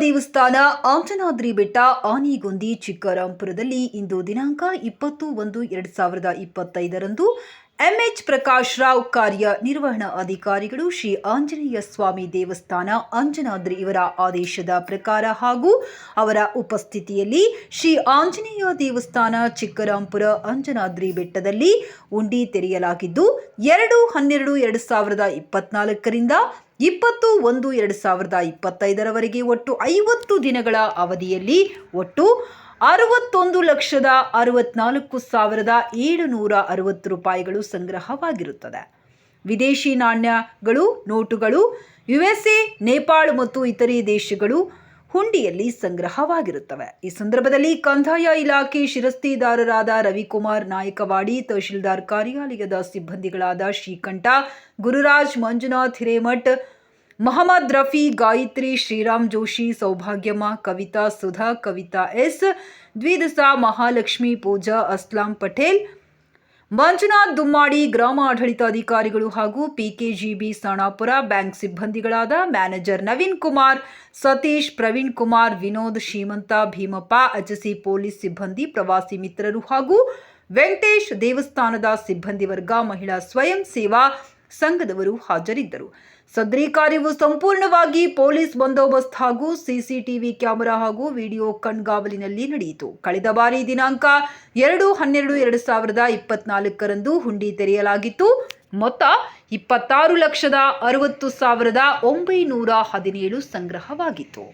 ದೇವಸ್ಥಾನ ಆಂಜನಾದ್ರಿ ಬೆಟ್ಟ ಆನಿಗೊಂದಿ ಚಿಕ್ಕರಾಂಪುರದಲ್ಲಿ ಇಂದು ದಿನಾಂಕ ಇಪ್ಪತ್ತು ಒಂದು ಎರಡು ಸಾವಿರದ ಇಪ್ಪತ್ತೈದರಂದು ಎಂಎಚ್ ಪ್ರಕಾಶ್ ರಾವ್ ಕಾರ್ಯ ನಿರ್ವಹಣಾ ಅಧಿಕಾರಿಗಳು ಶ್ರೀ ಆಂಜನೇಯ ಸ್ವಾಮಿ ದೇವಸ್ಥಾನ ಆಂಜನಾದ್ರಿ ಇವರ ಆದೇಶದ ಪ್ರಕಾರ ಹಾಗೂ ಅವರ ಉಪಸ್ಥಿತಿಯಲ್ಲಿ ಶ್ರೀ ಆಂಜನೇಯ ದೇವಸ್ಥಾನ ಚಿಕ್ಕರಾಂಪುರ ಆಂಜನಾದ್ರಿ ಬೆಟ್ಟದಲ್ಲಿ ಉಂಡಿ ತೆರೆಯಲಾಗಿದ್ದು ಎರಡು ಹನ್ನೆರಡು ಎರಡು ಸಾವಿರದ ಇಪ್ಪತ್ನಾಲ್ಕರಿಂದ ಇಪ್ಪತ್ತು ಒಂದು ಎರಡು ಸಾವಿರದ ಇಪ್ಪತ್ತೈದರವರೆಗೆ ಒಟ್ಟು ಐವತ್ತು ದಿನಗಳ ಅವಧಿಯಲ್ಲಿ ಒಟ್ಟು ಅರವತ್ತೊಂದು ಲಕ್ಷದ ಅರವತ್ನಾಲ್ಕು ಸಾವಿರದ ಏಳುನೂರ ಅರವತ್ತು ರೂಪಾಯಿಗಳು ಸಂಗ್ರಹವಾಗಿರುತ್ತದೆ. ವಿದೇಶಿ ನಾಣ್ಯಗಳು, ನೋಟುಗಳು, ಯುಎಸ್ಎ, ನೇಪಾಳ ಮತ್ತು ಇತರೆ ದೇಶಗಳು ಹುಂಡಿಯಲ್ಲಿ ಸಂಗ್ರಹವಾಗಿರುತ್ತವೆ ಈ ಸಂದರ್ಭದಲ್ಲಿ ಕಂದಾಯ ಇಲಾಖೆ ಶಿರಸ್ತಿದಾರರಾದ ರವಿಕುಮಾರ್ ನಾಯಕವಾಡಿ ತಹಶೀಲ್ದಾರ್ ಕಾರ್ಯಾಲಯದ ಸಿಬ್ಬಂದಿಗಳಾದ ಶ್ರೀಕಂಠ ಗುರುರಾಜ್ ಮಂಜುನಾಥ್ ಹಿರೇಮಠ್ ಮಹಮ್ಮದ್ ರಫಿ ಗಾಯತ್ರಿ ಶ್ರೀರಾಮ್ ಜೋಶಿ ಸೌಭಾಗ್ಯಮ್ಮ ಕವಿತಾ ಸುಧಾ ಕವಿತಾ ಎಸ್ ದ್ವಿದಸ ಮಹಾಲಕ್ಷ್ಮಿ ಪೂಜಾ ಅಸ್ಲಾಂ ಪಟೇಲ್ ಮಂಜುನಾಥ್ ದುಮ್ಮಾಡಿ ಗ್ರಾಮ ಆಡಳಿತಾಧಿಕಾರಿಗಳು ಹಾಗೂ ಪಿಕೆಜಿಬಿ ಸಣಾಪುರ ಬ್ಯಾಂಕ್ ಸಿಬ್ಬಂದಿಗಳಾದ ಮ್ಯಾನೇಜರ್ ನವೀನ್ ಕುಮಾರ್, ಸತೀಶ್, ಪ್ರವೀಣ್ ಕುಮಾರ್, ವಿನೋದ್, ಶ್ರೀಮಂತ ಭೀಮಪ್ಪ, ಅಜಸಿ ಪೊಲೀಸ್ ಸಿಬ್ಬಂದಿ, ಪ್ರವಾಸಿ ಮಿತ್ರರು ಹಾಗೂ ವೆಂಕಟೇಶ್ ದೇವಸ್ಥಾನದ ಸಿಬ್ಬಂದಿ ವರ್ಗ, ಮಹಿಳಾ ಸ್ವಯಂ ಸೇವಾ ಸಂಘದವರು ಹಾಜರಿದ್ದರು. ಸದ್ರಿ ಕಾರ್ಯವು ಸಂಪೂರ್ಣವಾಗಿ ಪೊಲೀಸ್ ಬಂದೋಬಸ್ತ್ ಹಾಗೂ ಸಿಸಿಟಿವಿ ಕ್ಯಾಮೆರಾ ಹಾಗೂ ವಿಡಿಯೋ ಕಣ್ಗಾವಲಿನಲ್ಲಿ ನಡೆಯಿತು. ಕಳೆದ ಬಾರಿ ದಿನಾಂಕ ಎರಡು ಹನ್ನೆರಡು ಎರಡು ಸಾವಿರದ ಇಪ್ಪತ್ನಾಲ್ಕರಂದು ಹುಂಡಿ ತೆರೆಯಲಾಗಿತ್ತು. ಮೊತ್ತ ಇಪ್ಪತ್ತಾರು ಲಕ್ಷದ ಅರವತ್ತು ಸಾವಿರದ ಒಂಬೈನೂರ ಹದಿನೇಳು ಸಂಗ್ರಹವಾಗಿತ್ತು.